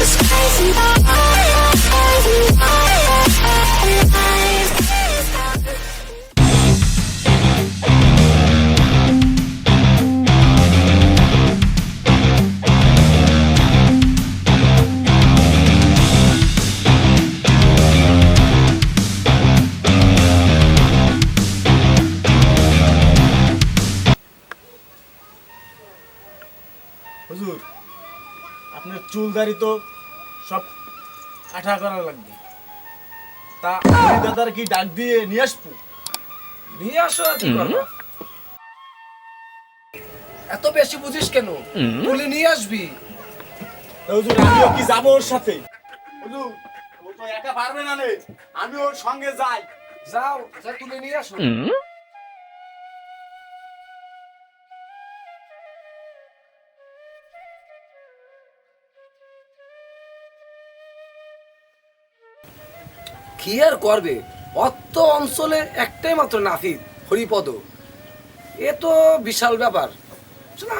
হুজুর আপনার চুল দাড়ি তো সব কাঠা করা লাগবে। তা আমি দাদার কি ডাক দিয়ে নিয়ে আসব? নিয়ে আসো আর কি করবা? এত বেশি বুঝিস কেন? বলে নিয়ে আসবি। হুজুর আমিও কি যাব ওর সাথে? হুজুর ও তো একা পারবে না রে। আমি ওর সঙ্গে যাই। যাও যা তুলে নিয়ে আসো। কি আর করবে? অত অঞ্চলে একটাই মাত্র নাফিদ হরিপদ। এ তো বিশাল ব্যাপার।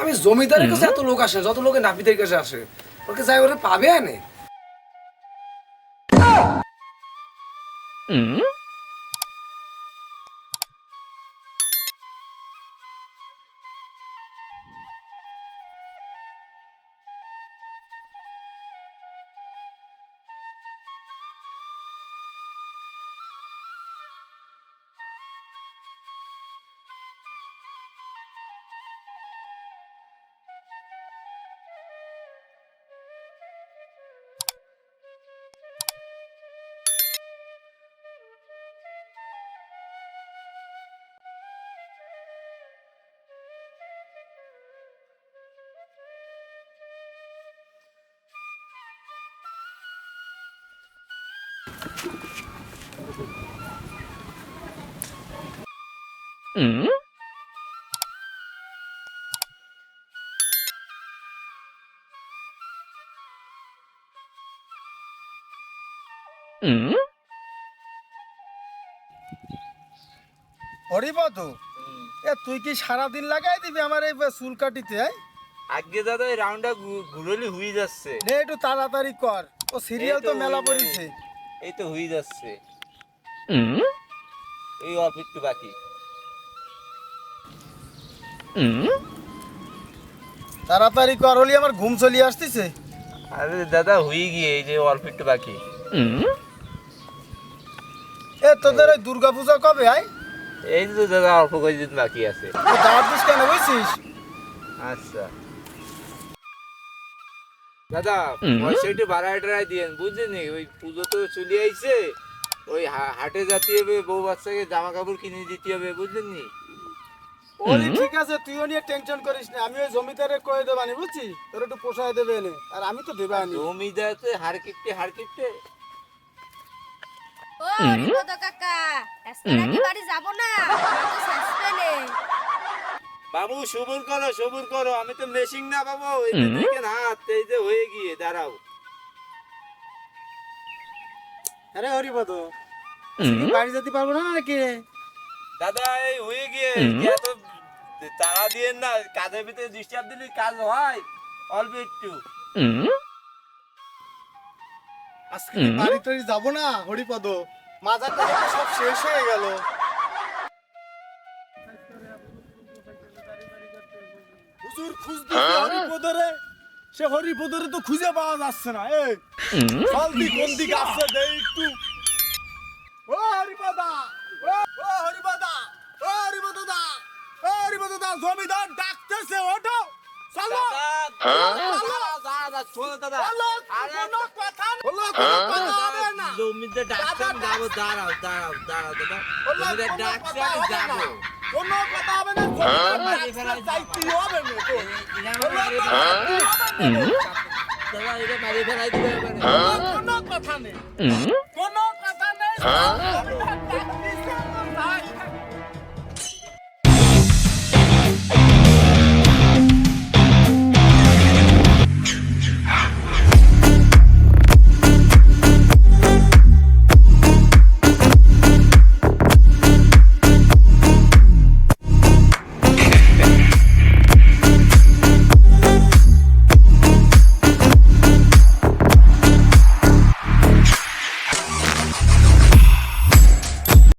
আমি জমিদারের কাছে এত লোক আসে যত লোকে নাফিদের কাছে আসে ওকে যাই ওরা পাবে আনে হরিপদ এ তুই কি সারা দিন লাগাই দিবি আমার এই চুল কাটিতে হ্যাঁ? আগে দাদা এই রাউন্ডটা ঘুরলি হয়ে যাচ্ছে। নে একটু তাড়াতাড়ি কর। ও সিরিয়াল তো মেলা পড়েছে। এই তো হয়ে যাচ্ছে। এই অল্প একটু বাকি। তাড়াতাড়ি কর হলি আমার ঘুম চলিয়ে আসতেছে। আরে দাদা হয়ে গিয়ে এই যে অল্প একটু বাকি। এ তোদের ওই দুর্গা পূজা কবে আয় এই তো দাদা অল্প কয়েকদিন বাকি আছে। দাওয়াত দিস কেন বুঝছিস? আচ্ছা। দাদা পয়সা একটু বাড়ায় টাড়ায় দিয়েন বুঝলেন? ওই পুজো তো চলে আইছে ওই হাটে যেতে হবে বউ বাচ্চাকে জামা কাপড় কিনে দিতে হবে ঠিক আছে তুইও নিয়ে টেনশন করিস না আমি ওই জমিদারে কয়ে দেবানি বুঝছি? তোর একটু পোষায় দেবে এনে আর আমি তো দেবে আনি। জমিদাতে হার কিপটে হার কিপটে ও কাকা আজকে নাকি বাড়ি যাব না তো বাবু সবুর করো সবুর করো আমি তো মেশিং না বাবু এই দেখেন হাত এই যে দাঁড়াও। আরে হরিপদ বাড়ি যেতে পারব না নাকি? দাদা এই হয়ে গিয়ে এত তাড়া দিয়ে না কাজের ভিতরে ডিস্টার্ব দিলে কাজ হয় অল্প একটু। আজকে বাড়ি টাড়ি যাব না হরিপদ মাজারটা সব শেষ হয়ে গেল। হুজুর খুঁজ হরিপদরে সে হরিপদরে তো খুঁজে পাওয়া যাচ্ছে না এই চল দি কোন দিকে আসছে দেই একটু ও হরিপদা ও ও হরিপদা ও হরিপদা ও হরিপদা জমিদার ডাকতেছে ওঠো চলো দাদা শোনো দাদা বলো, আরে কোনো কথা বলো, কোনো কথা হবে না। জমিতে ডাকছেন যাব দাঁড়াও দাঁড়াও দাঁড়াও দাদা বলো, জমিতে কোনো ডাকছেন কথা হবে না। যাব কোনো কথা হবে না কোনো কথা নেই। কোনো কথা নেই।